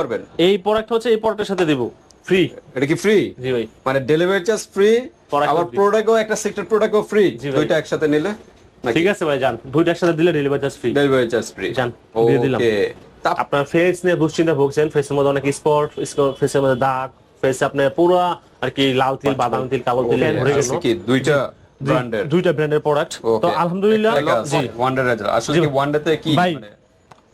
করবেন? এই প্রোডাক্ট হচ্ছে এই প্রোডাক্টের সাথে দিব। ফ্রি এটা কি ফ্রি জি ভাই। মানে ডেলিভারি চার্জ ফ্রি আবার প্রোডাক্টও একটা সিক্রেট প্রোডাক্টও ফ্রি দুইটা একসাথে নিলে? ঠিক আছে ভাই যান। দুইটা একসাথে দিলে delivery charge free delivery charge free যান, দিয়ে দিলাম। ওকে আপনার ফেস নিয়ে দুশ্চিন্তা ভুগছেন ফেসের মধ্যে অনেক স্পট ফেসের মধ্যে দাগ ফেসে আপনার পুরো আর কি লাল তিল বাদাম তিল কালো তিল কি? দুইটা ব্র্যান্ডের দুইটা ব্র্যান্ডের প্রোডাক্ট তো আলহামদুলিল্লাহ জি। ওয়ান্ডার আসলে কি ওয়ান্ডারতে কি মানে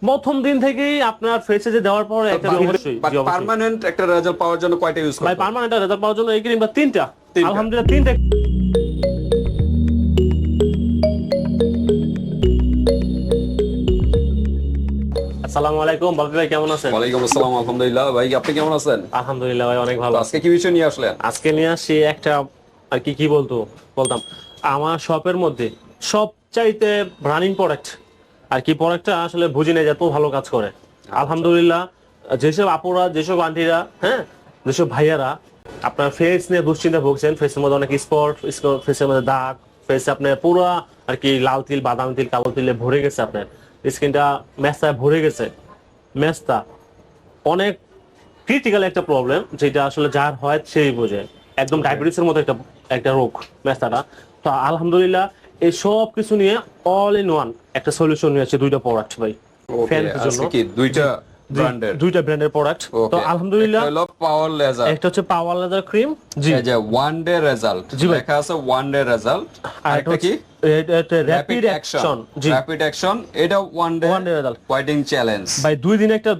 প্রথম দিন থেকেই আপনার ফেসে যে দেওয়ার পর একটা অবশ্যই। পার্মানেন্ট একটা রেজাল্ট পাওয়ার জন্য কয়টা ইউজ ভাই পার্মানেন্ট রেজাল্ট পাওয়ার জন্য এই ক্রিম বা তিনটা। আলহামদুলিল্লাহ তিনটা। আসসালামু আলাইকুম বাপি ভাই কেমন আছেন? ওয়ালাইকুম আসসালাম আলহামদুলিল্লাহ। ভাই আপনি কেমন আছেন? আলহামদুলিল্লাহ ভাই অনেক ভালো। আজকে কি বিষয় নিয়ে আসলেন? আজকে নিয়ে আসি একটা আর কি কি বলতো বলতাম। আমার শপের মধ্যে সবচাইতে রানিং প্রোডাক্ট আর কি প্রোডাক্টটা আসলে বুঝি না যে এত ভালো কাজ করে। আলহামদুলিল্লাহ যেসব আপুরা যেসব আন্টিরা হ্যাঁ যেসব ভাইয়ারা আপনার ফেস নিয়ে দুশ্চিন্তা ভুগছেন ফেসের মধ্যে অনেক স্পট ফেসের মধ্যে দাগ ফেসে আপনার পুরো আর কি লাল তিল বাদাম তিল কালো তিলে ভরে গেছে আপনার। স্কিনটা মেস্তায় ভরে গেছে। মেস্তা অনেক ক্রিটিক্যাল একটা প্রবলেম যেটা আসলে যার হয় সেই বোঝে। একদম ডায়াবেটিসের মতো একটা একটা রোগ মেস্তাটা তো আলহামদুলিল্লাহ এই সব কিছু নিয়ে অল ইন ওয়ান একটা সলিউশন নিয়ে আছে দুইটা প্রোডাক্ট ভাই। ফ্যানের জন্য। কি দুইটা ব্র্যান্ডের দুইটা ব্র্যান্ডের প্রোডাক্ট তো আলহামদুলিল্লাহ হলো পাওয়ার লেজার একটা হচ্ছে পাওয়ার লেজার ক্রিম জি। যে ওয়ান ডে রেজাল্ট জি। লেখা আছে ওয়ান ডে রেজাল্ট আর কি? র্যাপিড অ্যাকশন র্যাপিড অ্যাকশন এটা one day One day result। Whitening challenge ভাই দুই দিন একটা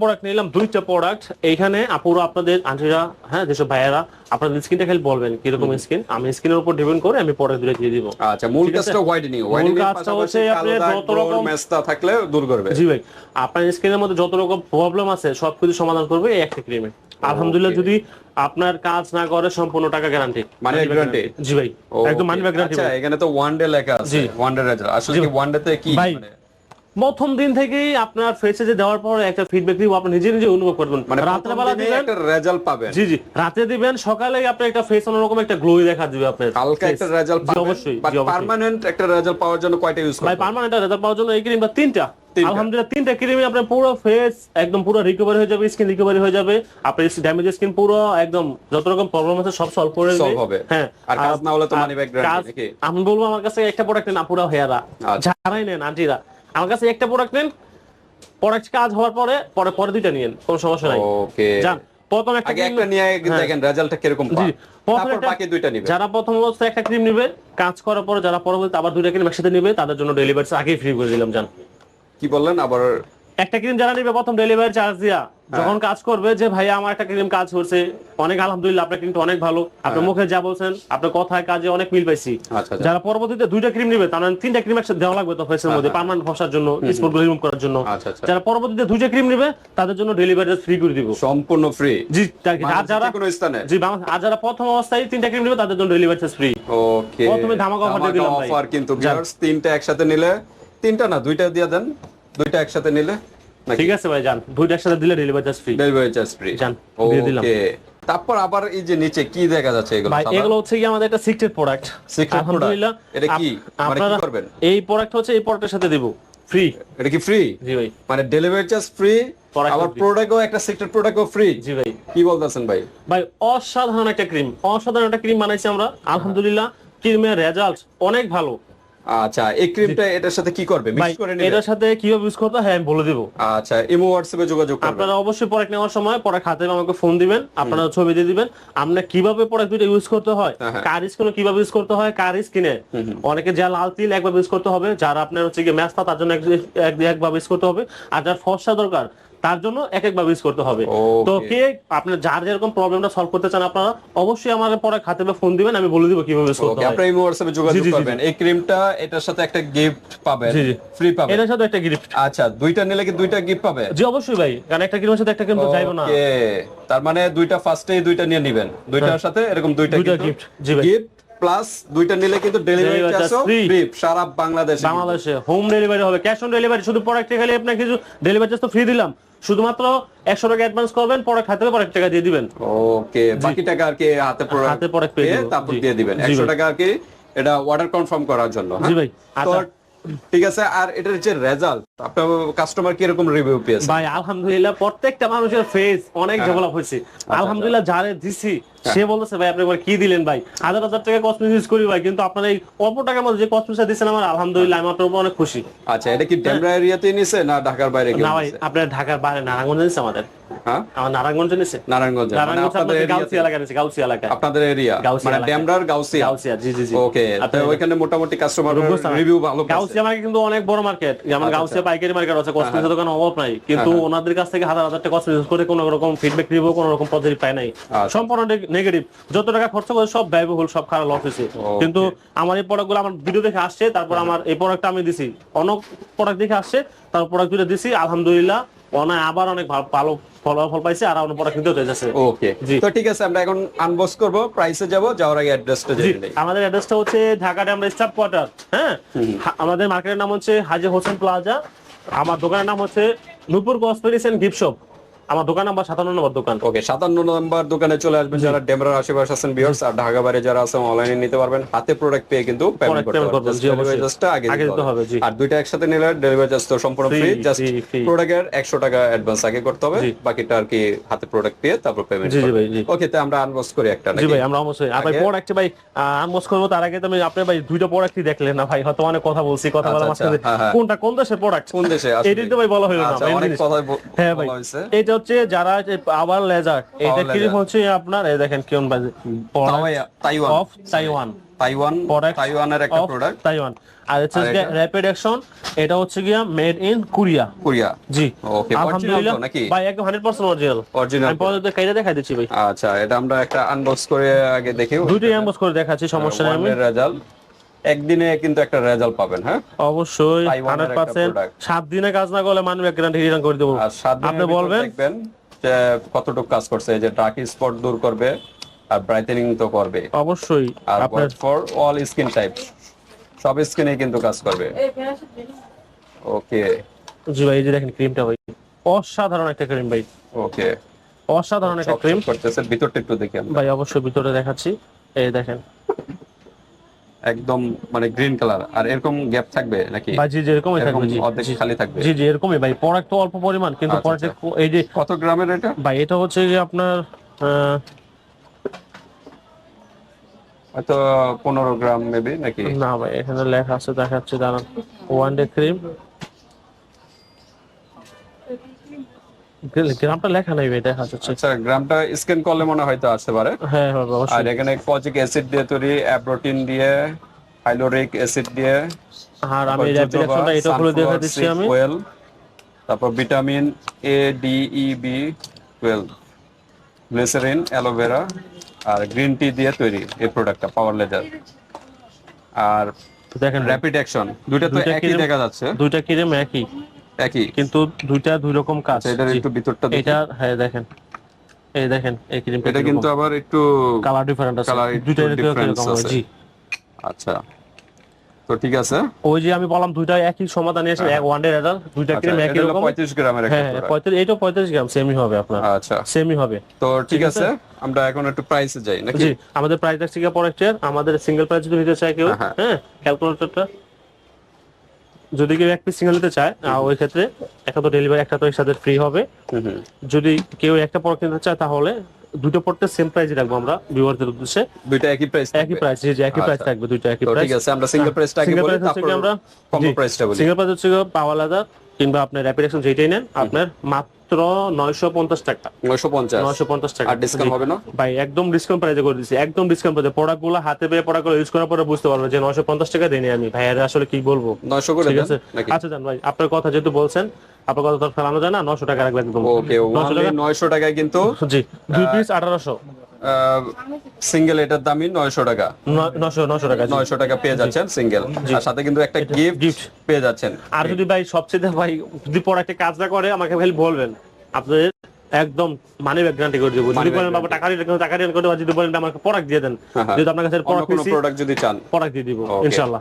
প্রোডাক্ট নিলাম দুইটা প্রোডাক্ট এইখানে আপুরা আপনাদের আন্টিরা হ্যাঁ যেসব ভাইয়েরা আপনাদের স্কিনটা খালি বলবেন স্কিন আমি স্কিনের উপর ডিপেন্ড করে আমি প্রোডাক্ট দুটো দিয়ে দিব। আচ্ছা মূল ঠিক কাজটা হোয়াইটেনিং হোয়াইটেনিং পাশাপাশি হচ্ছে কালো আপনি যত রকম- মেস্তা থাকলে দূর করবে। জি ভাই আপনার স্কিনের মধ্যে যত রকম প্রবলেম আছে সবকিছু সমাধান করবে এই একটা ক্রিমে আলহামদুলিল্লাহ যদি আপনার কাজ না করে সম্পূর্ণ টাকা গ্যারান্টি back guarantee? জি ভাই একদম মানি ব্যাক গ্যারান্টি আচ্ছা এখানে তো ওয়ান ডে লেখা আছে। ওয়ান ডে রেজাল্ট আসলে কি ওয়ান ডে তে কি মানে? প্রথম দিন থেকেই আপনার ফেসে যে দেওয়ার পর একটা ফিডব্যাক দিব আপনি নিজে নিজে অনুভব করবেন। মানে রাতের বেলা দিবেন একটা রেজাল্ট পাবেন। জি জি। রাতে দিবেন সকালে আপনি একটা ফেস অন্যরকম একটা গ্লোই দেখা দিবে আপনার হালকা একটা রেজাল্ট পাবেন অবশ্যই পার্মানেন্ট একটা রেজাল্ট পাওয়ার জন্য কয়টা ইউজ করবেন? ভাই পার্মানেন্ট রেজাল্ট পাওয়ার জন্য এই ক্রিম বা তিনটা তিনটা। আলহামদুলিল্লাহ তিনটা ক্রিমে আপনার পুরো ফেস একদম পুরো রিকভারি হয়ে যাবে স্কিন রিকভারি হয়ে যাবে। আপনার ড্যামেজ স্কিন পুরো একদম যত রকম প্রবলেম আছে সব সলভ করে হবে। হ্যাঁ। আর কাজ না হলে তো guarantee কাজ- নাকি? আমি বলব আমার কাছে একটা প্রোডাক্ট হেয়ারা আচ্ছা। যারাই নেন আন্টিরা। আমার কাছে একটা প্রোডাক্ট নেন প্রোডাক্ট কাজ হওয়ার পরে পরে পরে দুইটা নিয়েন কোনো সমস্যা নাই। ওকে। যান প্রথম একটা আগে একটা নিয়ে হ্যাঁ। দেখেন রেজাল্টটা কীরকম পান। তারপর বাকি দুইটা নিবেন যারা প্রথম অবস্থায় একটা ক্রিম নিবে কাজ করার পরে যারা পরবর্তী আবার দুইটা ক্রিম একসাথে নিবে তাদের জন্য ডেলিভারি আগেই ফ্রি করে দিলাম জান কি বললেন? আবার একটা ক্রিম যারা নিবে প্রথম ডেলিভারি চার্জ দিয়া। হ্যাঁ। যখন কাজ করবে যে ভাইয়া আমার একটা ক্রিম কাজ করছে অনেক আলহামদুলিল্লাহ আপনার ক্রিমটা অনেক ভালো। আপনার মুখে যা বলছেন আপনার কথায় কাজে অনেক মিল পাইছি। হ্যাঁ। আচ্ছা, আচ্ছা। যারা পরবর্তীতে দুইটা ক্রিম নিবে তার মানে তিনটা ক্রিম একসাথে দেওয়া লাগবে তো ফেসের মধ্যে পার্মানেন্ট ফসার জন্য স্পট রিমুভ করার জন্য। আচ্ছা। যারা পরবর্তীতে দুইটা ক্রিম নিবে তাদের জন্য ডেলিভারি ফ্রি করে দিব। সম্পূর্ণ ফ্রি জি আর যারা কোনো স্থানে? জি আর যারা প্রথম অবস্থায় তিনটা ক্রিম নিবে তাদের জন্য ডেলিভারি ফ্রি ওকে প্রথমে ধামাকা দিয়ে দিলাম ভাই। অফার কিন্তু। ভিউয়ার্স তিনটা একসাথে নিলে তিনটা না দুইটা দিয়ে দেন দুইটা একসাথে নিলে ঠিক আছে ভাই যান। দুইটা একসাথে দিলে delivery charge free delivery charge free যান, দিয়ে দিলাম। ওকে তারপর আবার এই যে নিচে কি দেখা যাচ্ছে এগুলো ভাই এগুলো হচ্ছে কি আমাদের একটা সিক্রেট প্রোডাক্ট Secret আলহামদুলিল্লাহ এটা কি? মানে কি করবেন? এই প্রোডাক্ট হচ্ছে এই প্রোডাক্টের সাথে দেব। ফ্রি এটা কি ফ্রি জি ভাই। মানে ডেলিভারি চার্জ ফ্রি আবার প্রোডাক্টও একটা সিক্রেট প্রোডাক্টও ফ্রি জি ভাই। কি বলতেছেন ভাই? ভাই অসাধারণ একটা ক্রিম অসাধারণ একটা ক্রিম বানাইছি আমরা। আলহামদুলিল্লাহ ক্রিমের রেজাল্ট অনেক ভালো। আচ্ছা এই ক্রিমটা এটার সাথে কি করবে? মিক্স করে নেবে? এটার সাথে কীভাবে ইউজ করতে হয় আমি বলে দিব। আচ্ছা ইমো হোয়াটসঅ্যাপে যোগাযোগ করবে আপনারা অবশ্যই প্রোডাক্ট নেওয়ার সময় প্রোডাক্ট হাতে আমাকে ফোন দিবেন আপনারা ছবি দিয়ে দিবেন। আমরা কীভাবে প্রোডাক্ট দুটো ইউজ করতে হয়। কার স্কিনে কীভাবে ইউজ করতে হয় কার স্কিনে অনেকে যা লাল তিল একবার ইউজ করতে হবে যারা আপনার হচ্ছে কি ম্যাচটা তার জন্য এক- এক- একবার ইউজ করতে হবে। আর যার ফর্সা দরকার তার জন্য এক একবার ইউজ করতে হবে। তো কে আপনার যার যেরকম প্রবলেমটা সলভ করতে চান আপনারা অবশ্যই আমাকে প্রোডাক্ট হাতে ফোন দিবেন আমি বলে দিব কীভাবে ইউজ করতে হয়। আপনারা ইমো হোয়াটসঅ্যাপে যোগাযোগ জি, জি, জি, করবেন। এই ক্রিমটা এটার সাথে একটা গিফট পাবেন। ফ্রি পাবেন। এটার সাথে একটা গিফট আচ্ছা দুইটা নিলে কি দুইটা গিফট পাবে? জি অবশ্যই ভাই। কারণ একটা ক্রিমের সাথে একটা ক্রিম তো যাইবো না। ওকে তার মানে দুইটা ফার্স্টেই দুইটা নিয়ে নেবেন। দুইটার সাথে এরকম দুইটা গিফট জি ভাই। গিফট প্লাস দুইটা নিলে কিন্তু ডেলিভারি চার্জও ফ্রি সারা বাংলাদেশে বাংলাদেশে হোম ডেলিভারি হবে। ক্যাশ অন ডেলিভারি শুধু প্রোডাক্ট খেলে আপনি কিছু ডেলিভারি চার্জ তো ফ্রি দিলাম। শুধুমাত্র একশো টাকা অ্যাডভান্স করবেন পরে হাতে প্রোডাক্ট টাকা দিয়ে দিবেন। ওকে বাকি টাকা আর কি হাতে হাতে পরে তারপর দিয়ে দিবেন। একশো 100 টাকা আর কি এটা অর্ডার কনফার্ম করার জন্য হ্যাঁ? জি ভাই। আচ্ছা। ঠিক আছে? আর এটার যে রেজাল্ট আপনার কাস্টমার কীরকম রিভিউ পেয়েছে? ভাই আলহামদুলিল্লাহ প্রত্যেকটা মানুষের ফেস অনেক ডেভেলপ হয়েছে। আলহামদুলিল্লাহ যারে দিছি সে বলতেছে ভাই আপনি একবার কি দিলেন ভাই? হাজার হাজার টাকা কসমেটিক্স ইউজ করি ভাই কিন্তু আপনার এই অল্প টাকার মধ্যে যে কসমেটিক্স দিচ্ছেন আমার আলহামদুলিল্লাহ আমি আপনার উপর অনেক খুশি। আচ্ছা এটা কি ডেমরা এরিয়াতেই নিছে না ঢাকার বাইরে না ভাই? আপনার ঢাকার বাইরে নারায়ণগঞ্জ আমাদের। হ্যাঁ আমার নারায়ণগঞ্জ নিচ্ছে নারায়ণগঞ্জ মানে আপনাদের এলাকা এলাকা আপনাদের এরিয়া? মানে এলাকা। গাউসিয়া? গাউসিয়া জি জি জি। ওকে আপনার- ওইখানে মোটামুটি কাস্টমার রিভিউ ভালো গাউসিয়া মার্কেট কিন্তু অনেক বড় মার্কেট যেমন আচ্ছা, গাউসিয়া পাইকারি মার্কেট আছে কসমেটিক্স দোকান অভাব নাই। কিন্তু ওনাদের কাছ থেকে হাজার হাজার টাকা কসমেটিক্স করে কোনো রকম ফিডব্যাক রিভিউ কোনো রকম পজিটিভ পায় নাই। আচ্ছা। সম্পূর্ণ নেগেটিভ যত টাকা খরচ করে সব ব্যয়বহুল সব খারাপ লস হয়েছে। কিন্তু আমার এই প্রোডাক্টগুলো আমার ভিডিও দেখে আসছে তারপর আমার এই প্রোডাক্টটা আমি দিছি। অনেক প্রোডাক্ট দেখে আসছে তারপর প্রোডাক্ট দুটো দিছি আলহামদুলিল্লাহ। আবার অনেক ভালো- ফলাফল পাইছে আর অন্য প্রোডাক্ট কিনতে যাচ্ছে ওকে জি। তো ঠিক আছে আমরা এখন আনবক্স করব প্রাইসে যাব যাওয়ার আগে অ্যাড্রেসটা জেনে নেই। আমাদের অ্যাড্রেসটা হচ্ছে ঢাকা আমরা স্টাফ কোয়ার্টার হ্যাঁ? আমাদের মার্কেটের নাম হচ্ছে হাজি হোসেন প্লাজা। আমার দোকানের নাম হচ্ছে Nupur cosmetics and gift shop আমার দোকান নাম্বার সাতান্ন নম্বর দোকান। ওকে সাতান্ন নম্বর দোকানে চলে আসবেন যারা ডেমরার আশেপাশে আছেন ভিউয়ার্স আর ঢাকা বাইরে যারা আছেন অনলাইনে নিতে পারবেন। হাতে প্রোডাক্ট পেয়ে কিন্তু পেমেন্ট করতে পারবেন। ডেলিভারি চার্জটা আগে আগে দিতে দিতে হবে আর দুইটা একসাথে নিলে ডেলিভারি চার্জ তো সম্পূর্ণ ফ্রি জাস্ট প্রোডাক্টের 100 টাকা অ্যাডভান্স আগে করতে হবে। বাকিটা আর কি হাতে প্রোডাক্ট পেয়ে তারপর পেমেন্ট জি, ভাই, জি। ওকে তো আমরা আনবক্স করি একটা জি ভাই আমরা অবশ্যই। আর ভাই প্রোডাক্ট ভাই আনবক্স করব তার আগে তো আমি আপনি ভাই দুইটা প্রোডাক্টই দেখলেন না ভাই। হয়তো অনেক কথা বলছি কথা বলার আচ্ছা, মাঝখানে হ্যাঁ, হ্যাঁ। কোনটা কোন দেশের প্রোডাক্ট কোন দেশে? তো ভাই বলা হলো না আচ্ছা, অনেক ব- হ্যাঁ ভাই। এটা হচ্ছে যারা আবার লেজার এটা কি হচ্ছে আপনার এই দেখেন কেমন বাজে Taiwan of Taiwan Taiwan Product তাইওয়ানের একটা প্রোডাক্ট তাইওয়ান আর হচ্ছে র্যাপিড অ্যাকশন এটা? হচ্ছে গিয়া মেড ইন কোরিয়া কোরিয়া জি। Okay, আলহামদুলিল্লাহ নাকি? ভাই একদম 100% অরিজিনাল Original আমি পরে কাইটা দেখাই দিচ্ছি ভাই। আচ্ছা এটা আমরা একটা আনবক্স করে আগে দেখি। দুইটাই অ্যাম্বস করে দেখাচ্ছি সমস্যা নেই আমি। রেজাল্ট একদিনে কিন্তু একটা রেজাল্ট পাবেন হ্যাঁ? অবশ্যই তাইওয়ানের হান্ড্রেড একটা পার্সেন্ট product। সাত দিনে কাজ না করলে মানুষ গ্যারান্টি রিটার্ন করে দেবো। আর সাত দিনের আপনি বলবেন? দেখবেন যে কতটুকু কাজ করছে এই যে ডার্ক স্পট দূর করবে আর ব্রাইটেনিং তো করবে। অবশ্যই আর ফর অল স্কিন টাইপ সব স্কিনে কিন্তু কাজ করবে। ওকে জি ভাই এই যে দেখেন ক্রিমটা ভাই। অসাধারণ একটা ক্রিম ভাই। ওকে অসাধারণ একটা ক্রিম করতেছে ভিতরটা একটু দেখি ভাই অবশ্যই ভিতরে দেখাচ্ছি। এই দেখেন একদম মানে গ্রিন কালার আর এরকম গ্যাপ থাকবে নাকি? ভাই জি যেরকমই এরকম থাকবে জি। অর্ধেক খালি থাকবে। জি জি এরকমই ভাই। প্রোডাক্ট তো অল্প পরিমাণ কিন্তু আচ্ছা, প্রোডাক্ট এই যে কত গ্রামের এটা? ভাই এটা হচ্ছে যে আপনার আহ, হয়তো পনেরো গ্রাম মেবি নাকি? না ভাই এখানে লেখা আছে দেখাচ্ছে দাঁড়ান। ওয়ান ডে ক্রিম গ্রামটা লেখা নাই ভাই দেখা যাচ্ছে। আচ্ছা গ্রামটা স্ক্যান করলে মনে হয়তো আসতে পারে। হ্যাঁ হ্যাঁ আর এখানে কজিক অ্যাসিড দিয়ে তৈরি অ্যাব্রোটিন দিয়ে হাইলোরিক অ্যাসিড দিয়ে আর আমি এটা খুলে দেখা দিচ্ছি আমি। ওয়েল তারপর vitamin A D E B twelve glycerin aloe vera R green tea দিয়ে তৈরি এই প্রোডাক্টটা পাওয়ার লেজার আর দেখেন র্যাপিড অ্যাকশন দুইটা তো একই দেখা যাচ্ছে। দুইটা ক্রিম একই। একই। কিন্তু দুইটা দুই রকম কাজ। আচ্ছা এটার জি। একটু ভিতরটা এটা হ্যাঁ দেখেন। এই দেখেন এই ক্রিমটা এটা কিন্তু আবার একটু কালার ডিফারেন্ট আছে। দুইটা হবে, আছে। জি। আচ্ছা। তো ঠিক আছে। ওই যে আমি বললাম দুইটা একই সমাধান নিয়েছে এক ওয়ান ডে রেজাল্ট দুইটা আচ্ছা, ক্রিম এটা একই রকম। 35 গ্রামের একটা হ্যাঁ product। পঁয়ত্রিশ এইটাও পঁয়ত্রিশ গ্রাম সেমই হবে আপনার। আচ্ছা। সেমই হবে। তো ঠিক আছে আমরা এখন একটু প্রাইসে যাই নাকি? জি আমাদের প্রাইস দেখছি প্রোডাক্টের আমাদের সিঙ্গেল প্রাইস যদি নিতে চায় কেউ হ্যাঁ, হ্যাঁ। ক্যালকুলেটরটা যদি কেউ এক পিস সিঙ্গেল নিতে চায় ওই ক্ষেত্রে একটা তো ডেলিভারি একটা তো এর সাথে ফ্রি হবে। যদি কেউ একটা পর নিতে চায় তাহলে দুটো পড়তে সেম প্রাইসে রাখব আমরা ভিউয়ারদের উদ্দেশ্যে। দুটো একই প্রাইস একই প্রাইস জি একই প্রাইস থাকবে দুটো একই প্রাইস ঠিক আছে আমরা সিঙ্গেল প্রাইসটা আগে বলি তারপর আমরা কম্বো প্রাইসটা বলি। সিঙ্গেল প্রাইস হচ্ছে পাওয়া লাদার কিংবা আপনার র্যাপিড অ্যাকশন যেটাই নেন আপনার মাত্র নয়শো পঞ্চাশ টাকা। 950 নয়শো পঞ্চাশ টাকা। আর ডিসকাউন্ট হবে না? ভাই একদম ডিসকাউন্ট প্রাইসে করে দিচ্ছি একদম ডিসকাউন্ট প্রাইসে প্রোডাক্টগুলো হাতে পেয়ে প্রোডাক্টগুলো ইউজ করার পরে বুঝতে পারবে যে নয়শো পঞ্চাশ টাকা দিই আমি। ভাই আর আসলে কি বলব? 900 করে ঠিক দেন আছে? আচ্ছা জান ভাই আপনার কথা যেহেতু বলছেন আপনার কথা তো ফেলানো যায় না নশো টাকা রাখবেন একদম। ওকে 900 টাকায় কিন্তু জি দুই পিস আঠারোশো। সিঙ্গেল এটার দামই 900 টাকা। নশো নশো টাকা। 900 টাকা পেয়ে যাচ্ছেন সিঙ্গেল আর সাথে কিন্তু একটা গিফট gift। পেয়ে যাচ্ছেন। আর যদি ভাই সবচেয়ে ভাই যদি প্রোডাক্টে কাজ না করে আমাকে খালি বলবেন আপনাদের একদম মানি ব্যাক গ্যারান্টি করে দেবো। যদি বলেন বাবা টাকা রিটার্ন টাকা রিটার্ন করে দেবো, যদি বলেন আমাকে প্রোডাক্ট দিয়ে দেন হ্যাঁ, হ্যাঁ। যদি আপনার কাছে প্রোডাক্ট যদি চান। প্রোডাক্ট দিয়ে দিব. ইনশাআল্লাহ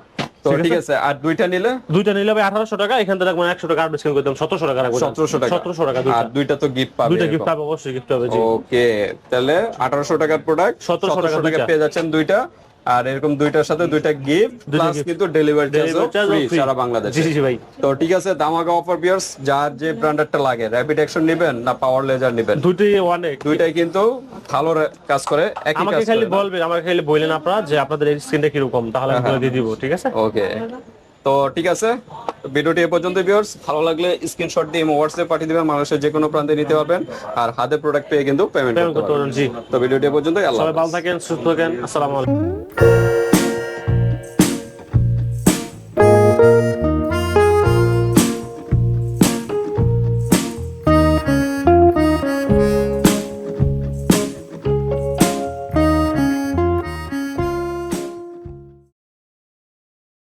তো ঠিক আছে? আর দুইটা নিলে? দুইটা নিলে ভাই আঠারোশো টাকা এখান থেকে রাখবেন একশো টাকা আর ডিসকাউন্ট করে টাকা রাখবেন 1700 টাকা। সতেরোশো টাকা আর দুইটা তো গিফট পাবে দুইটা। গিফট পাবে অবশ্যই গিফট হবে জি। ওকে তাহলে 1800 টাকার প্রোডাক্ট 1700 টাকা টাকা পেয়ে যাচ্ছেন দুইটা। আর এরকম দুইটার সাথে দুইটা গিফট প্লাস কিন্তু ডেলিভারি চার্জ ফ্রি সারা বাংলাদেশে। জি জি ভাই। তো ঠিক আছে দামাগা অফার বিয়ার্স যার যে ব্র্যান্ডেরটা লাগে র্যাপিড অ্যাকশন নেবেন না পাওয়ার লেজার নেবেন? দুইটাই অনেক দুইটাই কিন্তু ভালো কাজ করে একই কাজ আমাকে খালি বলবেন আমাকে খালি বলেন আপনারা যে আপনাদের স্ক্রিনটা কি রকম তাহলে আমি বলে দিয়ে দিব ঠিক আছে? ওকে তো ঠিক আছে ভিডিওটি এ পর্যন্ত ভিউয়ার্স ভালো লাগলে স্ক্রিনশট দিয়ে হোয়াটসঅ্যাপ পাঠিয়ে দিবেন মানুষের যে কোনো প্রান্তে নিতে পারবেন। আর হাতে প্রোডাক্ট পেয়ে কিন্তু পেমেন্ট করতে পারবেন। জি। তো ভিডিওটি এ পর্যন্তই আল্লাহ সবাই ভালো থাকেন সুস্থ থাকেন আসসালামু আলাইকুম।